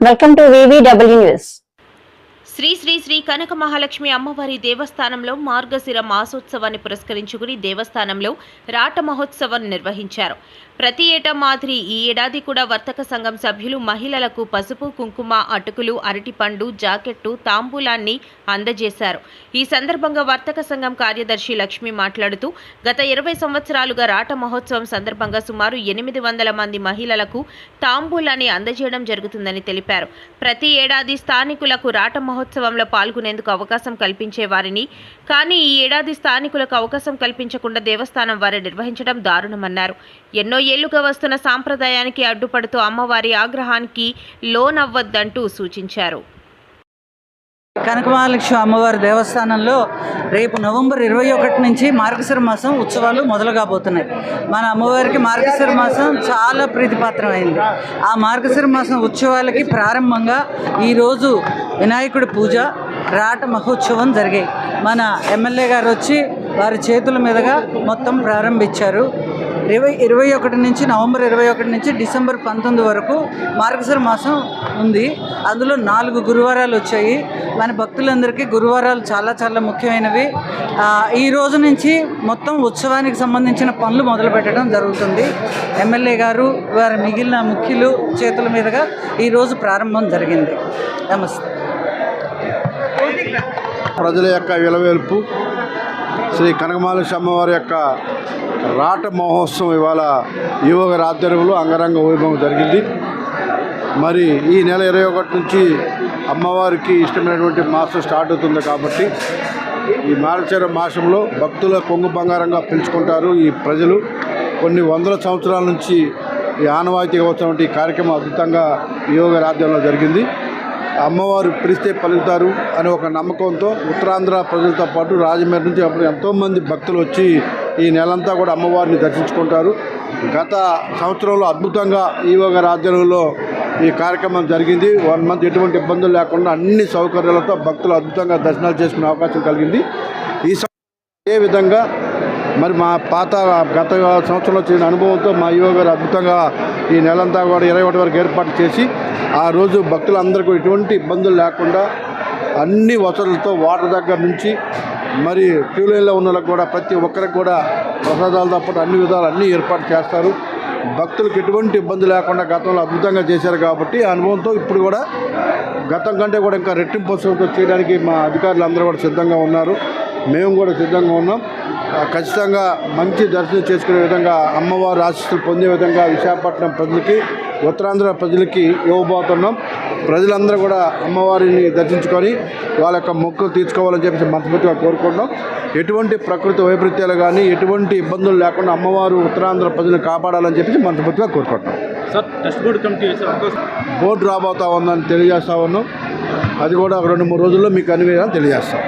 Welcome to VVW news Shri Shri Shri కనక మహాలక్ష్మి అమ్మవారి దేవస్థానంలో మార్గశిర మాసోత్సవాన్ని పురస్కరించుకుని దేవస్థానంలో రాట మహోత్సవం నిర్వహించారు. ప్రతి ఏటా మాదిరి ఈ ఏడాది కూడా వర్తక సంఘం సభ్యులు మహిళలకు పసుపు కుంకుమ అటుకులు అరటిపండు జాకెట్టు తాంబూలాన్ని అందజేశారు. ఈ సందర్భంగా వర్తక సంఘం కార్యదర్శి లక్ష్మి మాట్లాడుతూ గత ఇరవై సంవత్సరాలుగా రాట మహోత్సవం సందర్భంగా సుమారు ఎనిమిది వందల మంది మహిళలకు తాంబూలాన్ని అందజేయడం జరుగుతుందని తెలిపారు. ప్రతి ఏడాది స్థానికులకు రాట మహోత్సవంలో పాల్గొనేందుకు అవకాశం కల్పించే వారిని. కానీ ఈ ఏడాది స్థానికులకు అవకాశం కల్పించకుండా దేవస్థానం వారు నిర్వహించడం దారుణమన్నారు. ఎన్నో ఏళ్ళుగా వస్తున్న సాంప్రదాయానికి అడ్డుపడుతూ అమ్మవారి ఆగ్రహానికి లోనవ్వద్దంటూ సూచించారు. కనకమహాలక్ష్మి అమ్మవారి దేవస్థానంలో రేపు నవంబర్ ఇరవై ఒకటి నుంచి మార్గశిర మాసం ఉత్సవాలు మొదలు కాబోతున్నాయి మన అమ్మవారికి మార్గశిర మాసం చాలా ప్రీతిపాత్రమైంది. ఆ మార్గశిర మాసం ఉత్సవాలకి ప్రారంభంగా ఈరోజు వినాయకుడి పూజ రాట మహోత్సవం జరిగాయి. మన ఎమ్మెల్యే గారు వచ్చి వారి చేతుల మీదుగా మొత్తం ప్రారంభించారు. ఇరవై ఇరవై ఒకటి నుంచి నవంబర్ ఇరవై ఒకటి నుంచి డిసెంబర్ పంతొమ్మిది వరకు మార్గశిర మాసం ఉంది. అందులో నాలుగు గురువారాలు వచ్చాయి. మన భక్తులందరికీ గురువారాలు చాలా చాలా ముఖ్యమైనవి. ఈ రోజు నుంచి మొత్తం ఉత్సవానికి సంబంధించిన పనులు మొదలు పెట్టడం జరుగుతుంది. ఎమ్మెల్యే గారు వారి మిగిలిన ముఖ్యులు చేతుల మీదుగా ఈరోజు ప్రారంభం జరిగింది. నమస్తే. ప్రజల యొక్క విలవేల్పు శ్రీ కనకమాల అమ్మవారి యొక్క రాట మహోత్సవం ఇవాళ యువక ఆధ్వర్యంలో అంగరంగ వైభవం జరిగింది. మరి ఈ నెల ఇరవై ఒకటి నుంచి అమ్మవారికి ఇష్టమైనటువంటి మాసం స్టార్ట్ అవుతుంది కాబట్టి ఈ మార్గశిర మాసంలో భక్తుల కొంగు బంగారంగా పిలుచుకుంటారు ఈ ప్రజలు. కొన్ని వందల సంవత్సరాల నుంచి ఈ ఆనవాయితీగా వచ్చినటువంటి కార్యక్రమం అద్భుతంగా యోగ రాజ్యంలో జరిగింది. అమ్మవారు పిలిస్తే పలుకుతారు అనే ఒక నమ్మకంతో ఉత్తరాంధ్ర ప్రజలతో పాటు రాజమండ్రి నుంచి అప్పుడు ఎంతోమంది భక్తులు వచ్చి ఈ నెలంతా కూడా అమ్మవారిని దర్శించుకుంటారు. గత సంవత్సరంలో అద్భుతంగా ఈవోగ రాజ్యంలో ఈ కార్యక్రమం జరిగింది. వన్ మంత్ ఎటువంటి ఇబ్బందులు లేకుండా అన్ని సౌకర్యాలతో భక్తులు అద్భుతంగా దర్శనాలు చేసుకునే అవకాశం కలిగింది. ఈ ఏ విధంగా మరి మా పాత గత సంవత్సరంలో చేసిన అనుభవంతో మా యువ గారు అద్భుతంగా ఈ నెలంతా కూడా ఇరవై ఒకటి వరకు ఏర్పాటు చేసి ఆ రోజు భక్తులందరికీ ఎటువంటి ఇబ్బందులు లేకుండా అన్ని వసతులతో వాటర్ దగ్గర నుంచి మరి క్యూ లైన్లో ఉన్న వాళ్ళకి కూడా ప్రతి ఒక్కరికి కూడా ప్రసాదాలతో పాటు అన్ని విధాలు అన్నీ ఏర్పాటు చేస్తారు. భక్తులకు ఎటువంటి ఇబ్బంది లేకుండా గతంలో అద్భుతంగా చేశారు కాబట్టి అనుభవంతో ఇప్పుడు కూడా గతం కంటే కూడా ఇంకా రెట్టింపు వసతులతో చేయడానికి మా అధికారులు అందరూ కూడా సిద్ధంగా ఉన్నారు. మేము కూడా సిద్ధంగా ఉన్నాం. ఖచ్చితంగా మంచి దర్శనం చేసుకునే విధంగా అమ్మవారు ఆశీస్సులు పొందే విధంగా విశాఖపట్నం ప్రజలకి ఉత్తరాంధ్ర ప్రజలకి ఇవ్వబోతున్నాం. ప్రజలందరూ కూడా అమ్మవారిని దర్శించుకొని వాళ్ళ యొక్క మొక్కులు తీర్చుకోవాలని చెప్పేసి మనస్ఫూర్తిగా కోరుకుంటున్నాం. ఎటువంటి ప్రకృతి వైపరీత్యాలు కానీ ఎటువంటి ఇబ్బందులు లేకుండా అమ్మవారు ఉత్తరాంధ్ర ప్రజలను కాపాడాలని చెప్పేసి మనస్ఫూర్తిగా కోరుకుంటున్నాం. Sir test board committee board రాబోతా ఉందని తెలియజేస్తా ఉన్నాం. అది కూడా ఒక రెండు మూడు రోజుల్లో మీకు అన్ని తెలియజేస్తాం.